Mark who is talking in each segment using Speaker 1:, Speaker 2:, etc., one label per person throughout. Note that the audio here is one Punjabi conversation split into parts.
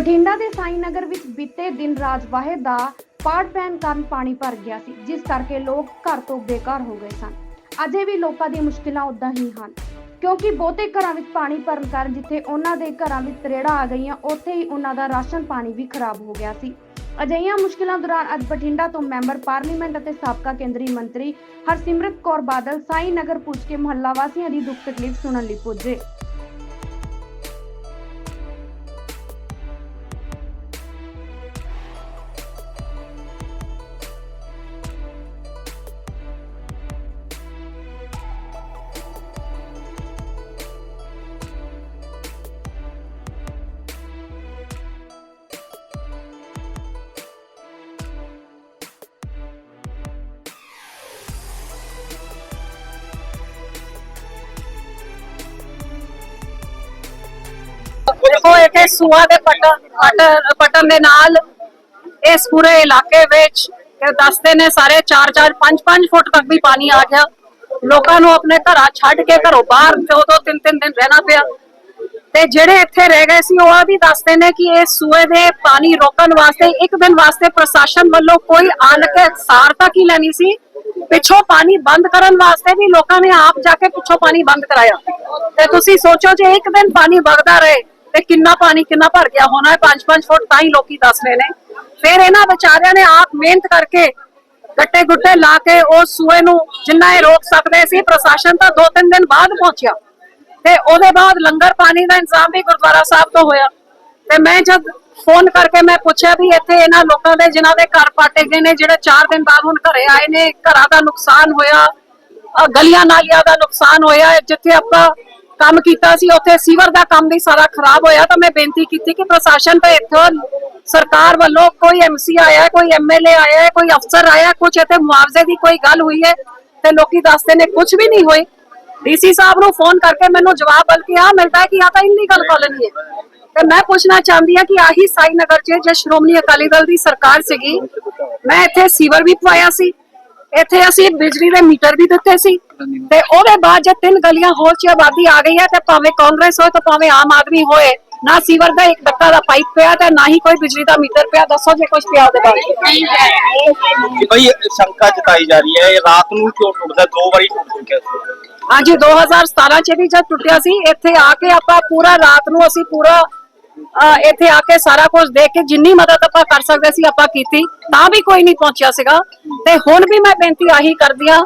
Speaker 1: ਬਠਿੰਡਾ ਦੇ ਸਾਈ ਨਗਰ ਵਿੱਚ ਬੀਤੇ ਦਿਨ ਰਾਜ ਦਾ ਪਾੜ ਪੈਣ ਕਾਰਨ ਪਾਣੀ ਭਰ ਗਿਆ ਸੀ, ਜਿਸ ਕਰਕੇ ਲੋਕ ਘਰ ਤੋਂ ਬੇਘਰ ਹੋ ਗਏ ਸਨ। ਅਜੇ ਵੀ ਲੋਕਾਂ ਦੀਆਂ ਮੁਸ਼ਕਿਲਾਂ ਉਦਾਂ ਹੀ ਹਨ, ਕਿਉਂਕਿ ਬਹੁਤੇ ਘਰਾਂ ਵਿੱਚ ਪਾਣੀ ਭਰਨ ਕਾਰਨ ਜਿੱਥੇ ਉਹਨਾਂ ਦੇ ਘਰਾਂ ਵਿੱਚ ਤਰੇੜਾਂ ਆ ਗਈਆਂ, ਉੱਥੇ ਹੀ ਉਹਨਾਂ ਦਾ ਰਾਸ਼ਨ ਪਾਣੀ ਵੀ ਖਰਾਬ ਹੋ ਗਿਆ ਸੀ। ਅਜਿਹੀਆਂ ਮੁਸ਼ਕਿਲਾਂ ਦੌਰਾਨ ਅੱਜ ਬਠਿੰਡਾ ਤੋਂ ਮੈਂਬਰ ਪਾਰਲੀਮੈਂਟ ਅਤੇ ਸਾਬਕਾ ਕੇਂਦਰੀ ਮੰਤਰੀ ਹਰਸਿਮਰਤ ਕੌਰ ਬਾਦਲ ਸਾਈ ਨਗਰ ਪੁੱਜ ਕੇ ਮੁਹੱਲਾ ਵਾਸੀਆਂ ਦੀ ਦੁੱਖ ਤਕਲੀਫ ਸੁਣਨ ਲਈ ਪੁੱਜੇ।
Speaker 2: ਦੇਖੋ, ਇੱਥੇ ਸੂਆ ਦੇ ਪਟਨ ਪਟਨ ਦੇ ਨਾਲ ਇਸ ਪੂਰੇ ਇਲਾਕੇ ਵਿੱਚ ਦੱਸਦੇ ਨੇ ਸਾਰੇ 4-4 5-5 ਫੁੱਟ ਤੱਕ ਵੀ ਪਾਣੀ ਆ ਗਿਆ। ਲੋਕਾਂ ਨੂੰ ਆਪਣੇ ਘਰਾਂ ਛੱਡ ਕੇ ਘਰੋਂ ਬਾਹਰ ਦੋ ਦੋ ਤਿੰਨ ਤਿੰਨ ਦਿਨ ਰਹਿਣਾ ਪਿਆ। ਤੇ ਜਿਹੜੇ ਇੱਥੇ ਰਹਿ ਗਏ ਸੀ, ਉਹ ਆ ਵੀ ਦੱਸਦੇ ਨੇ ਕਿ ਇਹ ਸੂਏ ਦੇ ਪਾਣੀ ਰੋਕਣ ਵਾਸਤੇ, ਇੱਕ ਦਿਨ ਵਾਸਤੇ ਪ੍ਰਸ਼ਾਸਨ ਵੱਲੋਂ ਕੋਈ ਆਣ ਕੇ ਸਾਰਤਾ ਕੀ ਲੈਣੀ ਸੀ? ਪਿੱਛੋਂ ਪਾਣੀ ਬੰਦ ਕਰਨ ਵਾਸਤੇ ਵੀ ਲੋਕਾਂ ਨੇ ਆਪ ਜਾ ਕੇ ਪਿੱਛੋਂ ਪਾਣੀ ਬੰਦ ਕਰਾਇਆ। ਤੇ ਤੁਸੀਂ ਸੋਚੋ ਜੇ ਇੱਕ ਦਿਨ ਪਾਣੀ ਵਗਦਾ ਰਹੇ ਤੇ ਕਿੰਨਾ ਪਾਣੀ ਕਿੰਨਾ ਭਰ ਗਿਆ ਹੋਣਾ ਹੈ? 5-5 ਫੁੱਟ ਤਾਂ ਹੀ ਲੋਕੀ ਦੱਸ ਰਹੇ ਨੇ। ਫਿਰ ਇਹਨਾਂ ਵਿਚਾਰਿਆਂ ਨੇ ਆਪ ਮਿਹਨਤ ਕਰਕੇ ਗੱਟੇ ਗੁੱਟੇ ਲਾ ਕੇ ਉਸ ਸੂਏ ਨੂੰ ਜਿੰਨਾ ਇਹ ਰੋਕ ਸਕਦੇ ਸੀ, ਪ੍ਰਸ਼ਾਸਨ ਤਾਂ 2-3 ਦਿਨ ਬਾਅਦ ਪਹੁੰਚਿਆ। ਤੇ ਉਹਦੇ ਬਾਅਦ ਲੰਗਰ ਪਾਣੀ ਦਾ ਇੰਤਜ਼ਾਮ ਵੀ ਗੁਰਦੁਆਰਾ ਸਾਹਿਬ ਤੋਂ ਹੋਇਆ। ਤੇ ਮੈਂ ਜਦ ਫੋਨ ਕਰਕੇ ਮੈਂ ਪੁੱਛਿਆ ਵੀ ਇੱਥੇ ਇਹਨਾਂ ਲੋਕਾਂ ਦੇ ਜਿਨ੍ਹਾਂ ਦੇ ਘਰ ਪਾਟੇ ਗਏ ਨੇ, ਜਿਹੜੇ 4 ਦਿਨ ਬਾਅਦ ਹੁਣ ਘਰੇ ਆਏ ਨੇ, ਘਰਾਂ ਦਾ ਨੁਕਸਾਨ ਹੋਇਆ ਗਲੀਆਂ ਨਾਲੀਆਂ ਦਾ ਨੁਕਸਾਨ ਹੋਇਆ, ਜਿੱਥੇ ਆਪਾਂ ਕੰਮ ਕੀਤਾ ਸੀ, ਉੱਥੇ ਸੀਵਰ ਦਾ ਕੰਮ ਵੀ ਸਾਰਾ ਖਰਾਬ ਹੋਇਆ ਤਾਂ ਮੈਂ ਬੇਨਤੀ ਕੀਤੀ ਕਿ ਪ੍ਰਸ਼ਾਸਨ ਤੇ ਇੱਥੋਂ ਸਰਕਾਰ ਵੱਲੋਂ ਕੋਈ ਐਮਸੀ ਆਇਆ, ਕੋਈ ਐਮਐਲਏ ਆਇਆ, ਕੋਈ ਅਫਸਰ ਆਇਆ ਕੁਝ ਇੱਥੇ ਮੁਆਵਜ਼ੇ ਦੀ ਕੋਈ ਗੱਲ ਹੋਈ ਹੈ ਤੇ ਲੋਕੀ ਦੱਸਦੇ ਨੇ ਕੁਝ ਵੀ ਨਹੀਂ ਹੋਈ ਡੀਸੀ ਸਾਹਿਬ ਨੂੰ ਫੋਨ ਕਰਕੇ ਮੈਨੂੰ ਜਵਾਬ ਬਲਕਿ ਆ ਮਿਲਦਾ ਹੈ ਕਿ ਆ ਤਾਂ ਇਲੀਗਲ ਕਾਲੋਨੀ ਹੈ। ਤੇ ਮੈਂ ਪੁੱਛਣਾ ਚਾਹੁੰਦੀ ਆ ਕਿ ਆਹੀ ਸਾਈ ਨਗਰ 'ਚ ਜੇ ਸ਼੍ਰੋਮਣੀ ਅਕਾਲੀ ਦਲ ਦੀ ਸਰਕਾਰ ਸੀਗੀ, ਮੈਂ ਇੱਥੇ ਸੀਵਰ ਵੀ ਪਵਾਇਆ ਸੀ, ਇੱਥੇ ਅਸੀਂ ਬਿਜਲੀ ਦੇ ਮੀਟਰ ਵੀ ਦਿੱਤੇ ਸੀ ਤੇ ਉਹਦੇ ਬਾਅਦ ਜੇ ਤਿੰਨ ਗਲੀਆਂ ਹੋਰ 'ਚ ਆਬਾਦੀ ਆ ਗਈ ਹੈ ਤੇ ਭਾਵੇਂ ਕਾਂਗਰਸ ਹੋਏ ਤੇ ਭਾਵੇਂ ਆਮ ਆਦਮੀ ਹੋਏ ਨਾ ਸੀਵਰ ਦਾ ਇੱਕ ਡੱਕਾ ਦਾ ਪਾਈਪ ਪਿਆ ਤੇ ਨਾ ਹੀ ਕੋਈ ਬਿਜਲੀ ਦਾ ਮੀਟਰ ਪਿਆ। ਦੱਸੋ ਜੇ ਕੁਝ ਪਿਆ ਉਹਦੇ ਬਾਰੇ।
Speaker 3: ਭਾਈ ਸ਼ੰਕਾ ਜਤਾਈ ਜਾ ਰਹੀ ਹੈ। ਇਹ ਰਾਤ ਨੂੰ ਕਿਉਂ ਟੁੱਟਦਾ? ਦੋ ਵਾਰੀ ਟੁੱਟ ਚੁੱਕਿਆ ਸੀ।
Speaker 2: ਹਾਂਜੀ 2017 ਚ ਵੀ ਜਦ ਟੁੱਟਿਆ ਸੀ ਇੱਥੇ ਆ ਕੇ ਆਪਾਂ ਪੂਰਾ ਰਾਤ ਨੂੰ ਅਸੀਂ ਪੂਰਾ ਇੱਥੇ ਆ ਕੇ ਸਾਰਾ ਕੁਝ ਦੇਖ ਕੇ ਜਿੰਨੀ ਮਦਦ ਆਪਾਂ ਕਰ ਸਕਦੇ ਸੀ ਆਪਾਂ ਕੀਤੀ ਤਾਂ ਵੀ ਕੋਈ ਨਹੀਂ ਪਹੁੰਚਿਆ ਸੀਗਾ। ਤੇ ਹੁਣ ਵੀ ਮੈਂ ਬੇਨਤੀ ਆਹੀ ਕਰਦੀ ਆ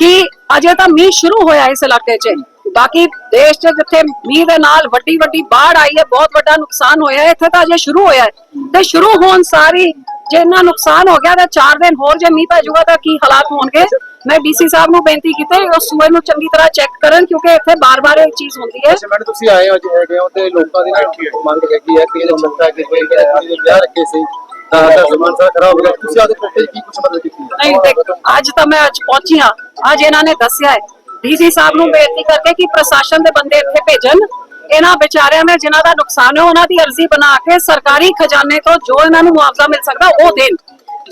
Speaker 2: ਕਿ ਅਜੇ ਤਾਂ ਮੀਂਹ ਸ਼ੁਰੂ ਹੋਇਆ ਇਸ ਇਲਾਕੇ 'ਚ। ਬਾਕੀ ਦੇਸ਼ 'ਚ ਜਿੱਥੇ ਮੀਂਹ ਦੇ ਨਾਲ ਵੱਡੀ ਵੱਡੀ ਬਾੜ ਆਈ ਹੈ ਬਹੁਤ ਵੱਡਾ ਨੁਕਸਾਨ ਹੋਇਆ ਹੈ ਇੱਥੇ ਤਾਂ ਅਜੇ ਸ਼ੁਰੂ ਹੋਇਆ ਹੈ। ਤੇ ਸ਼ੁਰੂ ਹੋਣ ਸਾਰੀ ਜੇ ਇੰਨਾ ਨੁਕਸਾਨ ਹੋ ਗਿਆ ਤਾਂ 4 ਦਿਨ ਹੋਰ ਜੇ ਮੀਂਹ ਪੈ ਜਾਊਗਾ ਤਾਂ ਕੀ ਹਾਲਾਤ ਹੋਣਗੇ? ਮੈਂ ਡੀਸੀ ਸਾਹਿਬ ਨੂੰ ਬੇਨਤੀ ਕੀਤੀ ਉਸ ਸੂਏ ਨੂੰ ਚੰਗੀ ਤਰ੍ਹਾਂ ਚੈੱਕ ਕਰਨ ਕਿਉਂਕਿ ਇੱਥੇ ਬਾਰ-ਬਾਰ ਇਹ ਚੀਜ਼ ਹੁੰਦੀ ਹੈ।
Speaker 3: ਮੈਡਮ ਤੁਸੀਂ ਆਏ ਹੋ ਜੇ ਹੈਗੇ ਹੋ ਤੇ ਲੋਕਾਂ ਦੀ ਮੰਗ ਹੈਗੀ ਹੈ ਕਿ ਇਹ ਸ਼ੰਕਾ ਕਿ ਕੋਈ ਵਿਆਹ ਰੱਖੇ ਸੀ ਤਾਂ ਦਾ ਸਮਾਨ ਸਾਰਾ ਖਰਾਬ ਹੋ ਗਿਆ। ਤੁਸੀਂ ਆਦੇ ਕੋਟੇ ਕੀ ਕੁਛ ਮਦਦ ਕੀਤੀ?
Speaker 2: ਨਹੀਂ ਅੱਜ ਤਾਂ ਮੈਂ ਅੱਜ ਪਹੁੰਚੀ ਹਾਂ। ਅੱਜ ਇਹਨਾਂ ਨੇ ਦੱਸਿਆ ਹੈ। ਡੀਸੀ ਸਾਹਿਬ ਨੂੰ ਬੇਨਤੀ ਕਰਕੇ ਕਿ ਪ੍ਰਸ਼ਾਸਨ ਦੇ ਬੰਦੇ ਇੱਥੇ ਭੇਜਣ। ਇਹਨਾਂ ਵਿਚਾਰਿਆਂ ਨੇ ਜਿਨ੍ਹਾਂ ਦਾ ਨੁਕਸਾਨ ਹੈ ਉਹਨਾਂ ਦੀ ਅਰਜ਼ੀ ਬਣਾ ਕੇ ਸਰਕਾਰੀ ਖਜ਼ਾਨੇ ਤੋਂ ਜੋ ਇਹਨਾਂ ਨੂੰ ਮੁਆਵਜ਼ਾ ਮਿਲ ਸਕਦਾ ਉਹ ਦੇਣ।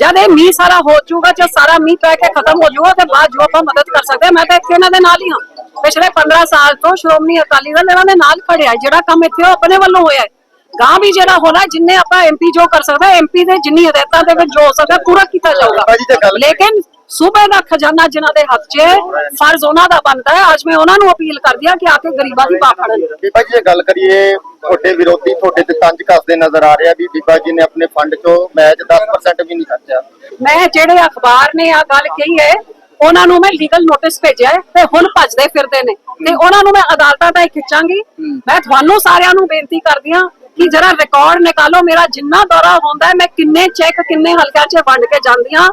Speaker 2: ਜਦ ਇਹ ਮੀਂਹ ਸਾਰਾ ਹੋ ਜਾਊਗਾ ਜਦ ਸਾਰਾ ਮੀਂਹ ਪੈ ਕੇ ਖਤਮ ਹੋ ਜਾਊਗਾ ਤੇ ਬਾਅਦ ਜੋ ਆਪਾਂ ਮਦਦ ਕਰ ਸਕਦੇ ਮੈਂ ਤਾਂ ਇੱਥੇ ਇਹਨਾਂ ਦੇ ਨਾਲ ਹੀ ਹਾਂ। ਪਿਛਲੇ 15 ਸਾਲ ਤੋਂ ਸ਼੍ਰੋਮਣੀ ਅਕਾਲੀ ਦਲ ਇਹਨਾਂ ਦੇ ਨਾਲ ਖੜਿਆ। ਜਿਹੜਾ ਕੰਮ ਇੱਥੇ ਉਹ ਆਪਣੇ ਵੱਲੋਂ ਹੋਇਆ ਹੈ। ਗਾਂ ਵੀ ਜਿਹੜਾ ਹੋਣਾ ਜਿੰਨੇ ਆਪਾਂ ਐਮਪੀ ਜੋ ਕਰ ਸਕਦਾ ਐਮਪੀ ਦੇ ਜਿੰਨੀ ਹਦਾਇਤਾਂ ਦੇ ਵਿੱਚ ਜੋ ਹੋ ਸਕਦਾ ਪੂਰਾ ਕੀਤਾ ਜਾਊਗਾ। ਲੇਕਿਨ ਸੂਬੇ ਦਾ ਖਜ਼ਾਨਾ ਜਿਨ੍ਹਾਂ ਦੇ ਹੱਥ 'ਚ ਹੈ ਫਰਜ਼ ਉਹਨਾਂ ਦਾ ਬਣਦਾ ਹੈ। ਅੱਜ ਮੈਂ ਉਹਨਾਂ ਨੂੰ ਅਪੀਲ ਕਰਦੀ ਹਾਂ ਕਿ ਆ ਕੇ ਗਰੀਬਾਂ ਦੀ ਬਾਹ ਫੜਨ।
Speaker 3: ਬੀਬਾ ਜੀ ਜੇ ਗੱਲ ਕਰੀਏ ਤੁਹਾਡੇ ਵਿਰੋਧੀ ਤੁਹਾਡੇ ਤੇ ਤੰਜ ਕੱਸਦੇ ਨਜ਼ਰ ਆ ਰਿਹਾ ਵੀ ਬੀਬਾ ਜੀ ਨੇ ਆਪਣੇ ਫੰਡ ਚੋਂ ਮੈਚ 10% ਵੀ ਨਹੀਂ ਖਰਚਿਆ।
Speaker 2: ਮੈਂ ਜਿਹੜੇ ਅਖਬਾਰ ਨੇ ਆ ਗੱਲ ਕਹੀ ਹੈ ਉਹਨਾਂ ਨੂੰ ਮੈਂ ਲੀਗਲ ਨੋਟਿਸ ਭੇਜਿਆ ਹੈ ਤੇ ਹੁਣ ਭੱਜਦੇ ਫਿਰਦੇ ਨੇ। ਤੇ ਉਹਨਾਂ ਨੂੰ ਮੈਂ ਅਦਾਲਤਾਂ ਤਾਈਂ ਖਿੱਚਾਂਗੀ। ਮੈਂ ਤੁਹਾਨੂੰ ਸਾਰਿਆਂ ਨੂੰ ਬੇਨਤੀ ਕਰਦੀ ਹਾਂ ਕਿ ਜਰਾ ਰਿਕਾਰਡ ਨਿਕਾਲੋ ਮੇਰਾ ਜਿੰਨਾ ਦੌਰਾ ਹੁੰਦਾ ਮੈਂ ਕਿੰਨੇ ਚੈੱਕ ਕਿੰਨੇ ਹਲਕਿਆਂ 'ਚ ਵੰਡ ਕੇ ਜਾਂਦੀ ਹਾਂ।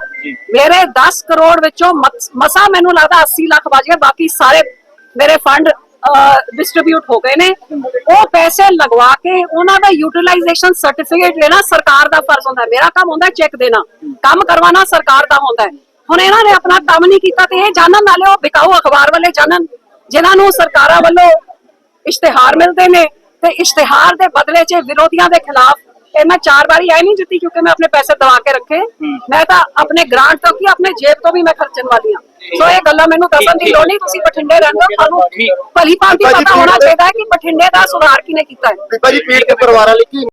Speaker 2: ਮੇਰੇ 10 ਕਰੋੜ ਵਿੱਚੋਂ ਮਸ- ਮੈਨੂੰ ਲੱਗਦਾ 80 ਲੱਖ ਬਚ ਗਏ ਬਾਕੀ ਸਾਰੇ ਮੇਰੇ ਫੰਡ ਡਿਸਟ੍ਰੀਬਿਊਟ ਹੋ ਗਏ ਨੇ। ਉਹ ਪੈਸੇ ਲਗਵਾ ਕੇ ਉਹਨਾਂ ਦਾ ਯੂਟਿਲਾਈਜੇਸ਼ਨ ਸਰਟੀਫਿਕੇਟ ਲੈਣਾ ਸਰਕਾਰ ਦਾ ਫਰਜ਼ ਹੁੰਦਾ ਮੇਰਾ ਕੰਮ ਹੁੰਦਾ ਚੈੱਕ ਦੇਣਾ। ਕੰਮ ਕਰਵਾਉਣਾ ਸਰਕਾਰ ਦਾ ਹੁੰਦਾ ਹੁਣ ਇਹਨਾਂ ਨੇ ਆਪਣਾ ਕੰਮ ਨਹੀਂ ਕੀਤਾ ਤੇ ਇਹ ਜਾਣਨ ਵਾਲੇ ਉਹ ਵਿਕਾਊ ਅਖਬਾਰ ਵਾਲੇ ਜਾਣਨ ਜਿਨ੍ਹਾਂ ਨੂੰ ਸਰਕਾਰਾਂ ਵੱਲੋਂ ਇਸ਼ਤਿਹਾਰ ਮਿਲਦੇ ਨੇ। ਤੇ ਇਸ਼ਤਿਹਾਰ ਦੇ ਬਦਲੇ 'ਚ ਵਿਰੋਧੀਆਂ ਦੇ ਖਿਲਾਫ ਇਹ ਮੈਂ ਚਾਰ ਵਾਰੀ ਆਈ ਨਹੀਂ ਜਿੱਤੀ ਕਿਉਂਕਿ ਮੈਂ ਆਪਣੇ ਪੈਸੇ ਦਵਾ ਕੇ ਰੱਖੇ। ਮੈਂ ਤਾਂ ਆਪਣੇ ਗ੍ਰਾਂਟ ਤੋਂ ਕੀ ਆਪਣੇ ਜੇਬ ਤੋਂ ਵੀ ਮੈਂ ਖਰਚਣ ਵਾਲੀ ਹਾਂ। ਸੋ ਇਹ ਗੱਲਾਂ ਮੈਨੂੰ ਦੱਸਣ ਦੀ ਲੋੜ ਨਹੀਂ ਤੁਸੀਂ ਬਠਿੰਡੇ ਰਹਿੰਦੇ ਹੋ ਤੁਹਾਨੂੰ ਭਲੀ ਭਾਂਤੀ ਪਤਾ ਹੋਣਾ ਚਾਹੀਦਾ ਹੈ ਕਿ ਬਠਿੰਡੇ ਦਾ ਸੁਧਾਰ ਕਿਨੇ ਕੀਤਾ ਹੈ।
Speaker 3: ਬੀਬਾ ਜੀ ਪੀੜ ਦੇ ਪਰਿਵਾਰਾਂ ਲਈ ਕੀ